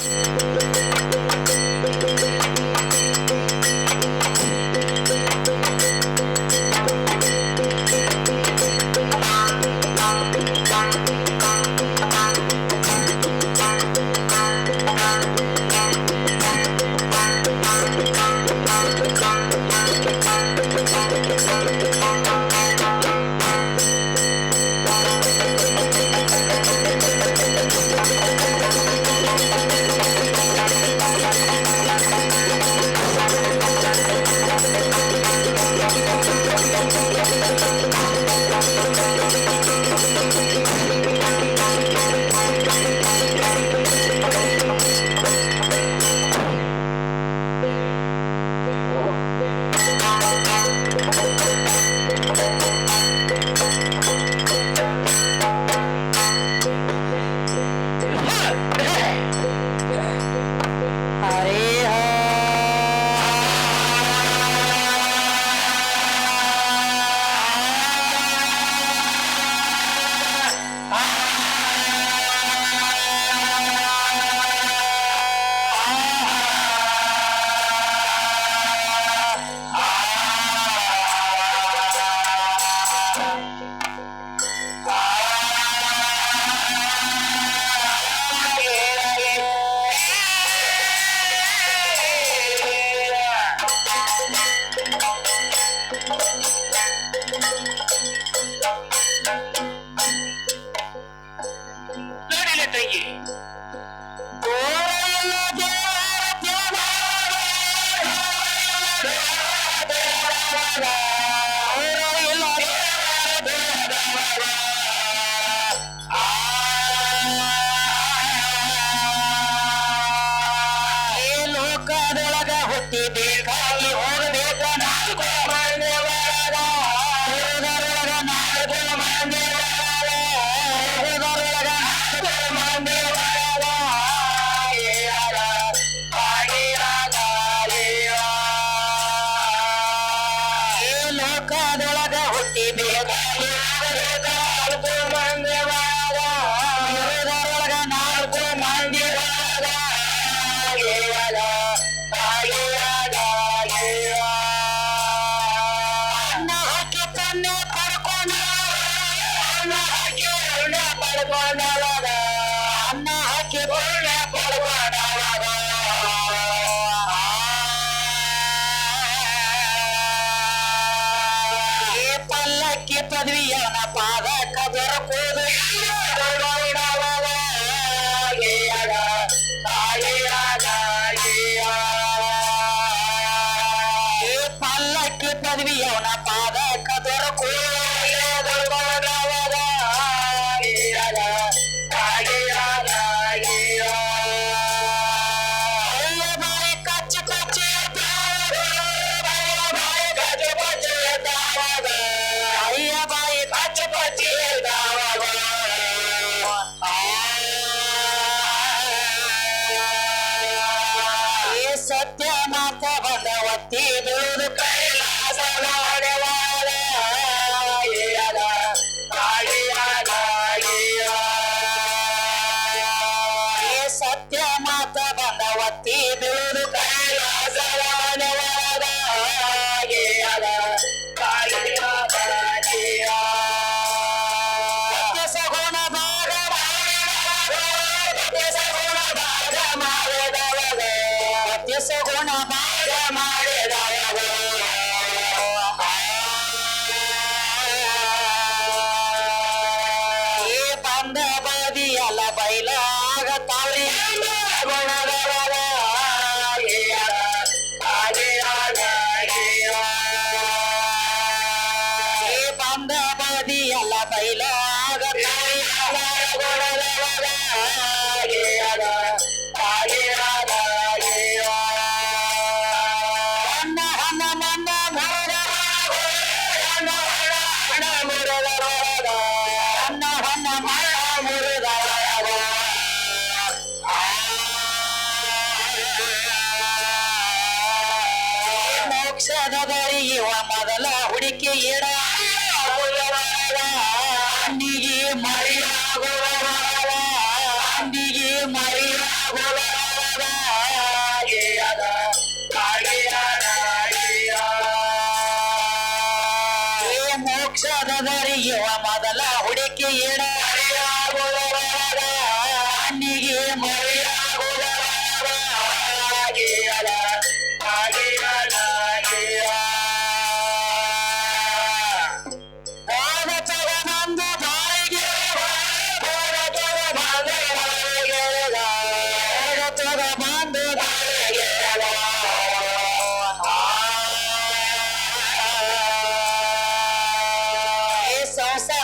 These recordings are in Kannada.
you.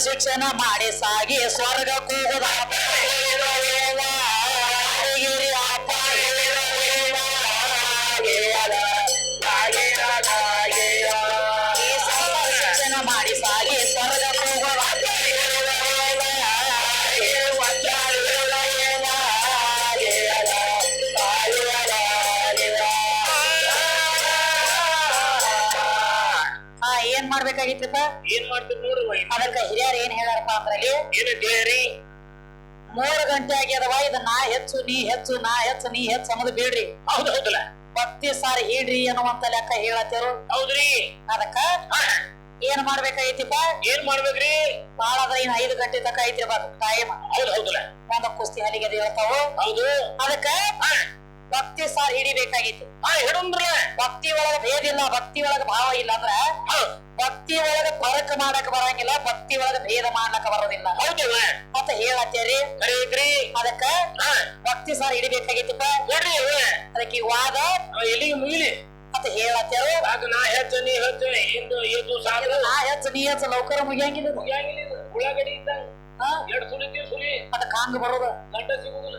ಶಿಕ್ಷಣ ಮಾಡಿ ಸಾಗಿ ಸ್ವರ್ಗ ಕೂಗುದ ಶಿಕ್ಷಣ ಮಾಡಿ ಸಾಗಿ ಸ್ವರ್ಗ ಏನ್ ಮಾಡ್ಬೇಕಾಗಿತ್ತಪ್ಪ ಏನ್ ಮಾಡ್ತೀರಿ ನೋಡ್ರಿ ಅದಕ್ಕ ಹಿರಿಯರ್ ಏನ್ ಹೇಳ್ಯಾರಪ್ಪ ಅಂದ್ರಲ್ಲಿ ಏನು ಕೇಳ್ರಿ ಮೂರು ಗಂಟೆ ಆಗ್ಯದವ ಇದು ನಾ ಹೆಚ್ಚು ನೀ ಹೆಚ್ಚು ನಾ ಹೆಚ್ಚು ನೀ ಹೆಚ್ಚು ಅನ್ನೋದು ಬಿಡ್ರಿ. ಹೌದು ಹೌದಲ್ಲ? ಭಕ್ತಿ ಸಾರಿ ಹಿಡ್ರಿ ಅನ್ನುವಂತ ಲೆಕ್ಕ ಹೇಳತ್ತೇರು ಹೌದ್ರಿ? ಅದಕ್ಕ ಏನು ಮಾಡ್ಬೇಕಾಗೈತಿಪ್ಪ? ಏನ್ ಮಾಡ್ಬೇಕ್ರಿ? ಬಾಳ ಅದ್ರ ಇನ್ ಐದು ಗಂಟೆ ತಕ ಐತಿ ಟೈಮ್ ಹೌದು ಹೌದಲ್ಲ? ಒಂದ ಕುಸ್ತಿ ಹಲಿಗೆ ಹೇಳ್ತಾವು. ಹೌದು. ಅದಕ್ಕ ಭಕ್ತಿ ಸಾರ್ ಹಿಡಿಬೇಕಾಗಿತ್ತು. ಆ ಭಕ್ತಿ ಒಳಗ ಭೇದ ಇಲ್ಲ ಭಕ್ತಿ ಒಳಗ ಭಾವ ಇಲ್ಲ ಅಂದ್ರ ಭಕ್ತಿ ಒಳಗ ಪರಕ ಮಾಡಕ್ ಬರಂಗಿಲ್ಲ ಭಕ್ತಿ ಒಳಗ ಭೇದ ಮಾಡ್ಲಕ್ ಬರೋದಿಲ್ಲ. ಮತ್ತ ಹೇಳತ್ತೇರಿ? ಕರೆ ಐತ್ರಿ ಅದಕ್ಕ ಭಕ್ತಿ ಸಾರ್ ಹಿಡಿಬೇಕಾಗಿತ್ತಪ್ಪ. ಹೇಳ್ರಿ ಅದಕ್ಕೆ ವಾದ ಎಲಿ ಮುಗಿಲಿ? ಅಂತ ಹೇಳತ್ತೇರು? ಅದು ನಾ ಹೆಚ್ಚ ನೀ ಹೆಚ್ಚ ಇಂದು ಇದು ಸಾಕು ನಾ ಹೆಚ್ಚು ನೀ ಹೆಚ್ಚು ನೌಕರ ಮುಗಿಯಂಗಿಲ್ಲ. ಮುಗಿಯಂಗಿಲ್ಲ ಉಳ್ಳಾಗಡ್ಡಿ ಇದ್ದಂಗ. ಎರಡು ಸುಳಿ ಸುಳಿ ಅದಕ್ಕೆ ಹಂಗ ಬರೋದ? ಗಂಟ ಸಿಗುದಿಲ್ಲ.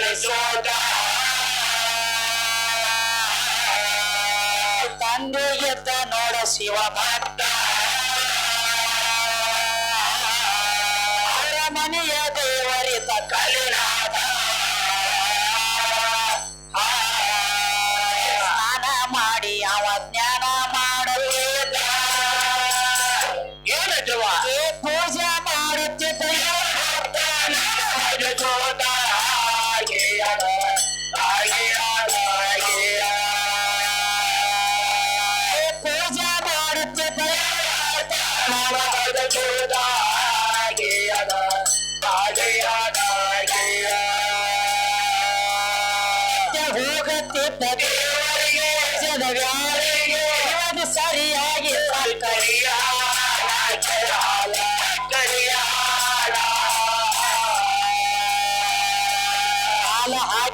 ಕಲಿಸೋದ. ತಂದೆ ಎದ್ದ ನೋಡ ಶಿವ ಭಕ್ತ ಅರಮನೆಯ ದೇವರಿತ ಕಲಿನಾದ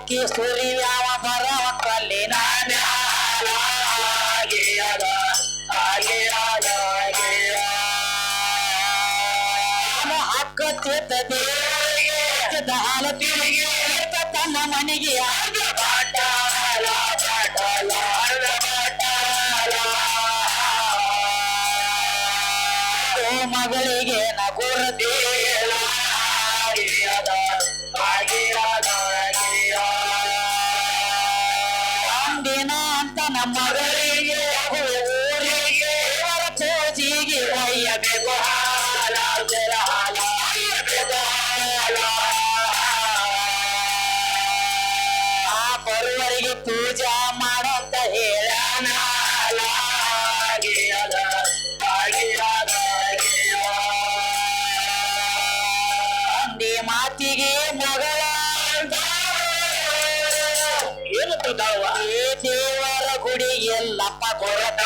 ಸುರಿ ಯಾವ ಬರವಟ್ಟಲ್ಲಿ ನಾನೇ ನಾನು ಹಾಕತ್ತಿದ್ದ ದೇವರಿಗೆ ಹಾಲ ತಿರುಗಿ ತನ್ನ ಮನೆಗೆ ಏನು ತಿಂತಾವ ಏ ದೇವರ ಗುಡಿ ಎಲ್ಲಪ್ಪ ಕೊರತ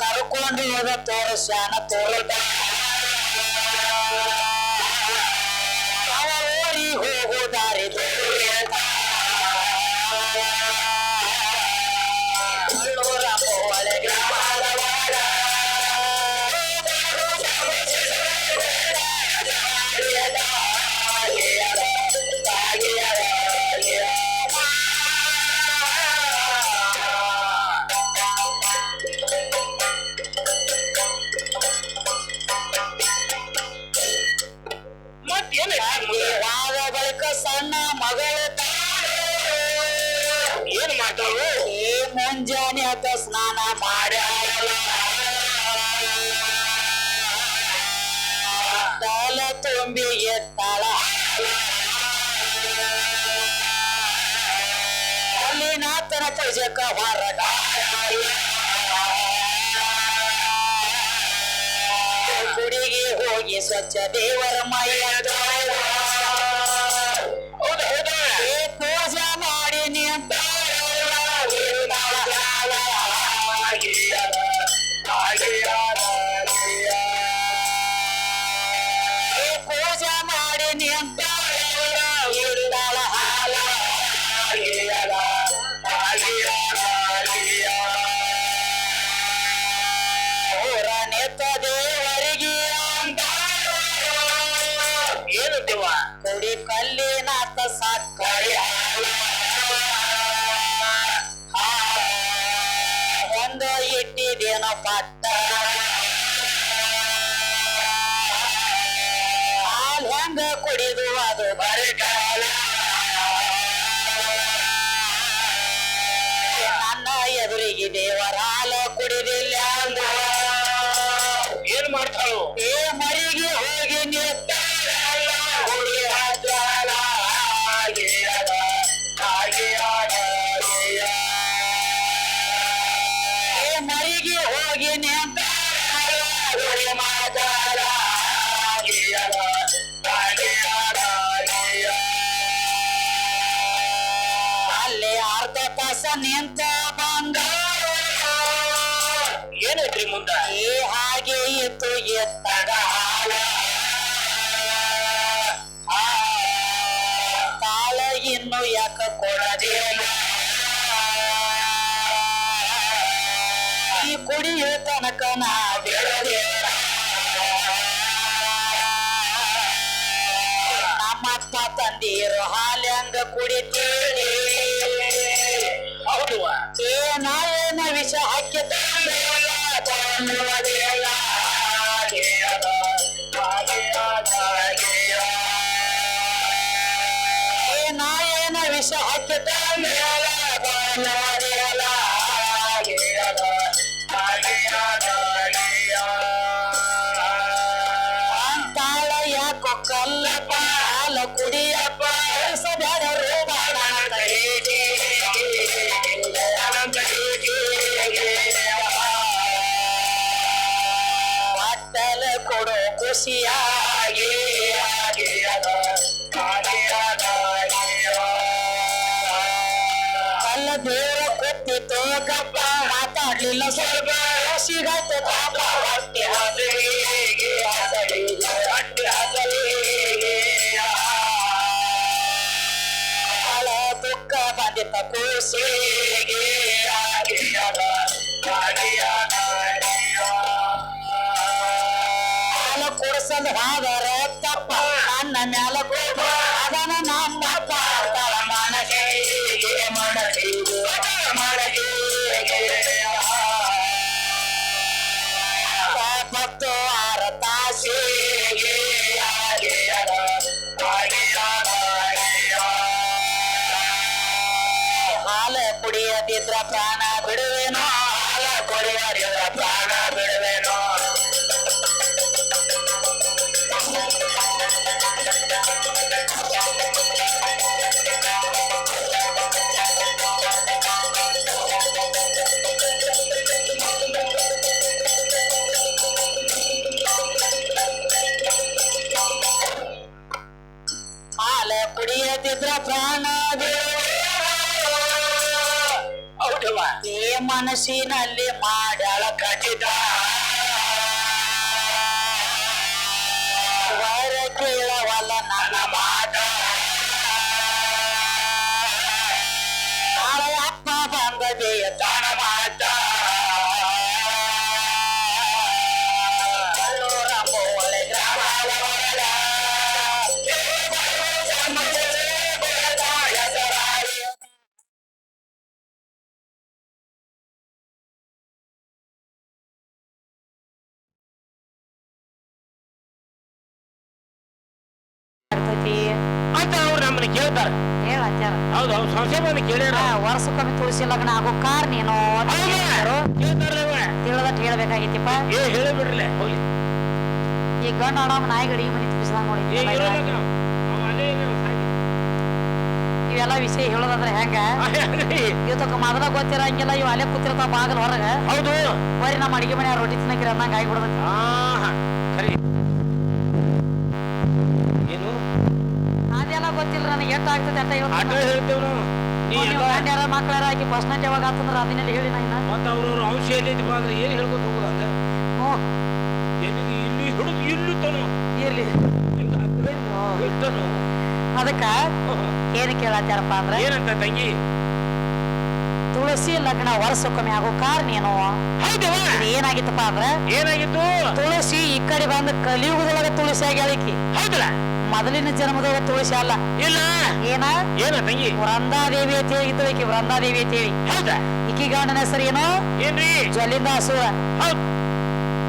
ಕರ್ಕೊಂಡು ಹೋದ ತೋರಸ್ಯಾನ ತೋರಟ ಏನ್ ಮಾಡ್ತಾಳು ಏ ಮುಂಜಾನೆ ಅದ ಸ್ನಾನ ಮಾಡ್ಯಾಳ ತಲ ತುಂಬಿ ಎತ್ತಾಳ ಅಲ್ಲಿ ನಾತನ ಪೂಜಕ ಹೊರಗ ಗುಡಿಗೆ ಹೋಗಿ ಸ್ವಚ್ಛ ದೇವರ ಮೈಯ ಹಾಲ್ ಹೆಂಗ ಕುಡಿದು ಅದು ಬರಗಾಲ ನನ್ನ ಎದುರಿಗೆ ದೇವರ ಹಾಲು ಕುಡಿದಿಲ್ಲ ಅಂದ ಏನ್ ಮಾಡ್ತಾಳು ಹಾಗೆ ಇತ್ತು ಎತ್ತಗ ಹಾಲ ಆ, ತಾಳ ಇನ್ನು ಯಾಕ ಕೊಡದಿಲ್ಲ ಈ ಕುಡಿಯೋ ತನಕ ನಾ ಬಿಡದಿಲ್ಲ ನಮ್ಮಪ್ಪ ತಂದಿರೋ ಹಾಲ್ಯಂಗ ಕುಡಿತೀರಿ ಹೌದು ಏನಾಯೇನ ವಿಷ ಹಾಕಿ ಏನಾಯೇನ ವಿಷ ಹಾಕಿ शिरत बाबा हट हसरेगे हसरेगे हट हसरेगे आला दुख बद पकोसेगे आगिया गाड़िया गाड़िया आला कुड़सन हागर तप्प अन्न मेल ಹಾಲ ಕುಡಿಯದಿದ್ರ ಪ್ರಾಣ ಬಿಡುವೇನೋ ಹಾಲ ಕುಡಿಯದಿದ್ರ ಪ್ರಾಣ ಬಿಡುವೇನೋ ಹಾಲ ಕುಡಿಯದಿದ್ರ ಪ್ರಾಣ ಹೌದವ್ವ ಏ ಮನಸ್ಸಿನಲ್ಲಿ ಮಾಡ್ಯಾಳ ಕಟ್ಟಿದ ವರ ಕೇಳವಲ್ಲ ನನ್ನ ಮಾತ. ತುಳಸಿ ಲಗ್ನ ಆಗೋ ಕಾರಣ ಏನೋ ತಿಳ್ದಟ್ ಹೇಳ್ಬೇಕಾಗಿತ್ತಿಪ್ಪ ಹೇಳಿ ಬಿಡ್ರಲೆ ಈ ಗಂಡ ಆಡಮ್ ನಾಯಿ ಗಡಿ ಮನಿ ನೋಡಿ ಅಲ್ಲೇ ಇವೆಲ್ಲ ವಿಷಯ ಹೇಳೋದಂದ್ರೆ ಹೆಂಗ? ಇವತ್ತಕ್ಕ ಮೊದಲ ಗೊತ್ತಿರಂಗಿಲ್ಲ ಇವ ಅಲೆ ಕೂತಿರ್ತಾವ ಬಾಗಲ್ ಹೊರಗ. ಹೌದು. ಬರೀ ನಮ್ಮ ಅಡಿಗೆ ಮನೆ ರೊಟ್ಟಿ ತಿನ್ನಕಿರ ಅನ್ನಂಗ ಆಗಿಬಿಡದೈತಿ ಆಹಾ, ಸರಿ. ಏನು? ಅದೆಲ್ಲ ಗೊತ್ತಿಲ್ಲ ನನಗೆ ಎಷ್ಟು ಆಗ್ತದೆ ಅಂತ ಹೇಳ್ತೇವೆ ನಾವು. ನೀ ಎಲ್ಲ ಗಂಡ್ಯಾರ ಮಕ್ಕಳಾರ ಆಕಿ ಫಸ್ಟ್ ನೈಟ್ ಯಾವಾಗ ಆತಂದ್ರ ಅದನ್ನೆಲ್ಲ ಹೇಳಿ ನಾ ಮತ್ತೆ ಅವ್ರವ್ರ ಅಂಶ ಎಲ್ಲೈತಿ ಬಾ ಅಂದ್ರೆ ಏನ್ ಹೇಳ್ಕೊತ ಹೋಗುದ ಅಂತ? ಹ್ಞೂ. ಎಲ್ಲಿ ಇಲ್ಲಿ ಹಿಡಿದು ಇಲ್ಲಿ ತನು? ಇರ್ಲಿ ಅದಕ್ಕ ಏನ್ ಕೇಳತ್ತಾರಪ್ಪ ಅಂದ್ರ ಏನಂತ ತಂಗಿ? ತುಳಸಿ ಲಗ್ನ ವರ್ಷಕ್ಕೊಮ್ಮೆ ಆಗೋ ಕಾರಣ ಏನು? ಏನಾಗಿತ್ತಪ್ಪ ಅಂದ್ರ ಏನಾಗಿತ್ತು? ತುಳಸಿ ಈ ಕಡೆ ಬಂದ ಕಲಿಯುಗದೊಳಗ ತುಳಸಿ ಆಗ್ಯಾಳಿಕಿ ಹೌದಲ್ಲ. ಮೊದಲಿನ ಜನ್ಮದವ ತುಳಸಿ ಅಲ್ಲ. ಇಲ್ಲ. ಏನ? ಏನ ತಂಗಿ? ವೃಂದಾದೇವಿ ಅಂತ ಹೇಳಿದ್ದು ಈಕಿ ವೃಂದಾದೇವಿ ಅಂತ ಹೇಳಿ. ಹೌದಾ? ಈಕಿ ಗಂಡನ ಹೆಸರು ಏನು? ಏನ್ರಿ? ಜ್ವಲಿಂದಾಸುರ ಹೌದು.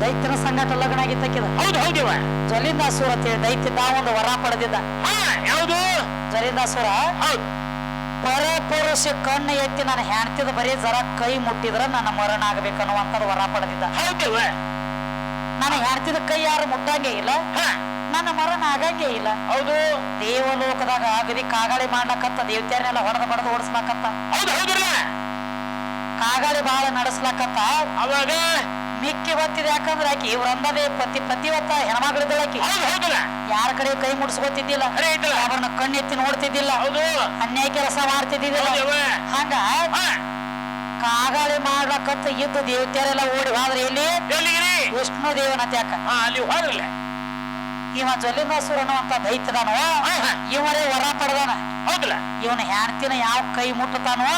ದೈತ್ಯನ ಸಂಗಟ ಲಗ್ನ ಆಗಿತ್ತಕ್ಕಿದ ಹೌದು ಹೌದವ ಜ್ವಲಿಂದಾಸುರ ಅಂತ ಹೇಳಿ ದೈತ್ಯದ ಒಂದು ವರ ಪಡೆದಿದ್ದ. ಯಾವುದು? ಅಸೂರ ಹೌದು. ಪರಪುರುಷ ಕಣ್ಣು ಎತ್ತಿ ನನ್ನ ಹೆಣ್ತಿದ ಬರೀ ಜರ ಕೈ ಮುಟ್ಟಿದ್ರ ನನ್ನ ಮರಣ ಆಗ್ಬೇಕನ್ನುವಂಥದ್ದು ವರ ಪಡೆದಿದ್ದ. ಹೌದು ನಾನು ಹೆಣ್ತಿದ ಕೈ ಯಾರು ಮುಟ್ಟಂಗೆ ಇಲ್ಲ? ನನ್ನ ಮರಣ ಆಗಂಗೆ ಇಲ್ಲ. ಹೌದು. ದೇವಲೋಕದಾಗ ಅಗದಿ ಕಾಗಾಳಿ ಮಾಡ್ಲಕತ್ತ ದೇವತೆಯನ್ನೆಲ್ಲ ಹೊಡೆದ ಬಡದು ಓಡಿಸ್ಲಕತ್ತ. ಹೌದು ಕಾಗಾಳಿ ಬಾಳ ನಡೆಸ್ಲಕತ್ತ. ಅವಾಗ? ಮಿಕ್ಕಿ ಹೊತ್ತಿದೆ ಯಾಕಂದ್ರೆ ಆಕಿ ವೃಂದದೇ ಪತಿ ಪತಿವತ್ತ ಹೊತ್ತ ಆಕಿ. ಹೌದು ಹೌದಲ್ಲ ಯಾರ ಕಡೆ ಕೈ ಮುಡ್ಸ್ಕೊತಿದ್ದಿಲ್ಲ. ಅವ್ರನ್ನ ಕಣ್ಣೆತ್ತಿ ನೋಡ್ತಿದ್ದಿಲ್ಲ. ಹೌದು. ಅನ್ಯಾಯ ಕೆಲಸ ಮಾಡ್ತಿದ್ದಿಲ್ಲ. ಹಂಗ ಕಾಗಳಿ ಮಾಡ್ಲಕತ್ತ ಇದ್ದ ದೇವತೆಯರೆಲ್ಲ ಓಡಿ ಹೋದ್ರೆ ಇಲ್ಲಿ ವಿಷ್ಣು ದೇವನ ತ್ಯಾಕ ಅಲ್ಲಿ ಹೋದ್ರಲ್ಲ ಇವ ಜಲಿಂದಾಸುರ ಅನ್ನುವಂತ ದೈತ್ಯದಾನೋ. ಇವರೇ ವರ ಪಡೆದಾನ. ಹೌದಲ್ಲ. ಇವನ ಹೆಂಡತಿನ ಯಾವ ಕೈ ಮುಟ್ಟತಾನೋ.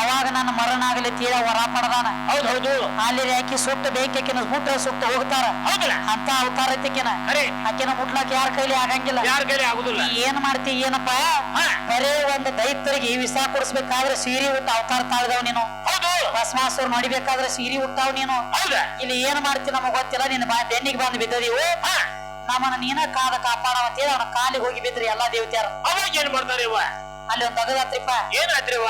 ಅವಾಗ ನನ್ನ ಮರಣ ಆಗಲಿ ತೀರ ವರ ಪಡೆದಾನ. ಹೌದೌದು ಹೌದು. ಅಲ್ಲಿ ಆಕಿ ಸುಟ್ಟು ಬೇಕಿನ ಮುಟ್ಟ ಸುಟ್ಟ ಹೋಗ್ತಾರ. ಹೌದಲ್ಲ. ಅಂತ ಅವತಾರ ಐತಿಕಿನ ಆಕಿನ ಮುಟ್ಲಕ್ ಯಾರ ಕೈಲಿ ಆಗಂಗಿಲ್ಲ. ಯಾರ ಕೈಲಿ ಆಗುದಿಲ್ಲ. ಏನ್ ಮಾಡ್ತಿ ಏನಪ್ಪ. ಬರೇ ಒಂದು ದೈತ್ಯರಿಗೆ ವಿಷ ಕೊಡಿಸ್ಬೇಕಾದ್ರೆ ಸೀರೆ ಉಟ್ಟ ಅವತಾರ ತಾಳ್ದವ್ ನೀನು. ಹೌದು. ಭಸ್ಮಾಸುರ ಮಾಡಿಬೇಕಾದ್ರೆ ಸೀರೆ ಉಟ್ಟಾವ್ ನೀನು. ಹೌದಾ. ಇಲ್ಲಿ ಏನ್ ಮಾಡ್ತಿ ನಮಗ್ ಗೊತ್ತಿಲ್ಲ. ನಿನ್ನ ಬೆನ್ನಿಗೆ ಬಂದು ಬಿದ್ದದಿವು. ನಮ್ಮನ್ನ ನೀನ ಕಾದ ಕಾಪಾಡವ ಅಂತೇಳಿ ಅವನ ಕಾಲಿಗೆ ಹೋಗಿ ಬಿದ್ರಿ ಎಲ್ಲಾ ದೇವತೆಯರು. ಅವಾಗ ಏನ್ ಮಾಡ್ತಾರೆ ಇವ? ಅಲ್ಲಿ ಒಂದು ತಗದಾತ್ರಿಪ್ಪ ಏನಾತ್ರಿ ಇವ